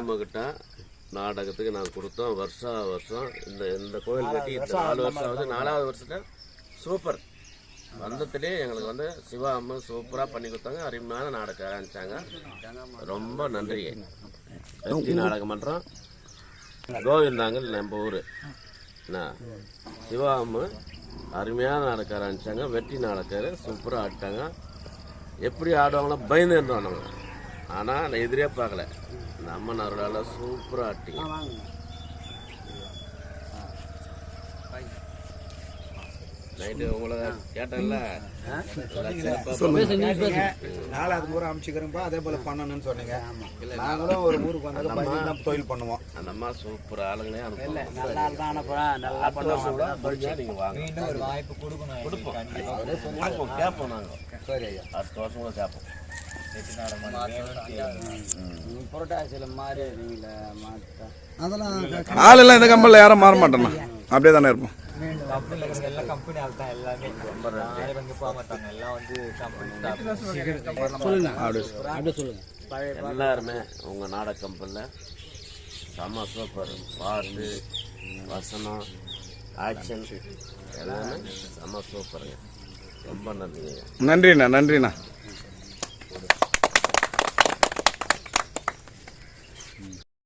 அம்மாக்கிட்ட நாடகத்துக்கு நாங்கள் கொடுத்தோம். வருஷா வருஷம் இந்த இந்த கோயில் கட்டி இந்த நாலு வருஷம் ஆகுது. நாலாவது வருஷத்துல சூப்பர். வந்ததுலேயே எங்களுக்கு வந்து சிவா அம்மா சூப்பராக பண்ணி கொடுத்தாங்க. அருமையான நாடகம் ஆரம்பிச்சாங்க. ரொம்ப நன்றி. வெற்றி நாடகம் பண்ணுறோம் கோவிந்தாங்கல் நம்ம ஊர். என்ன? சிவா அம்மா அருமையான நாடகம் ஆரம்பிச்சாங்க. வெற்றி நாடக்காரு சூப்பராக ஆடிட்டாங்க. எப்படி ஆடுவாங்களோ பயந்து இருந்தோம் நாங்கள் ஆனால் நான் எதிரே பார்க்கல. இந்த அம்மன் அருளால் சூப்பராக ஆட்டிங்க நைட்டு உங்களை கேட்டேன்ல. நாலாவது முறை அமைச்சுக்கிறோம்ப்பா அதே போல பண்ணணும்னு சொன்னீங்க. நாங்களும் ஒரு ஊருக்கு வந்தாலும் தொழில் பண்ணுவோம். அந்த அம்மா சூப்பர் ஆளுங்களே அனுப்புவோம் நல்லா தான் அனுப்புறேன் நல்லா படிச்சா. நீங்கள் வாங்க. ஒரு வாய்ப்பு கொடுக்கணும் கொடுப்போம். கேட்போம் நாங்கள் சரி ஐயா. அடுத்த வருஷம் கூட கேட்போம். வெற்றி நாடகம் வேணும்னு கேளுங்க. புரட்டாசியில் மாறி நீங்கள மாட்டா ஆள் எல்லாம் இந்த கம்பெனியில் யாரும் மாற மாட்டோம்ண்ணா அப்படியே தானே இருப்போம். எல்லாருமே உங்கள் நாடக கம்பெனியில் செம்ம சூப்பர் பாட்டு வசனம் ஆக்ஷன் எல்லாமே செம்ம சூப்பருங்க ரொம்ப நன்றிங்க. நன்றிண்ணா நன்றிண்ணா.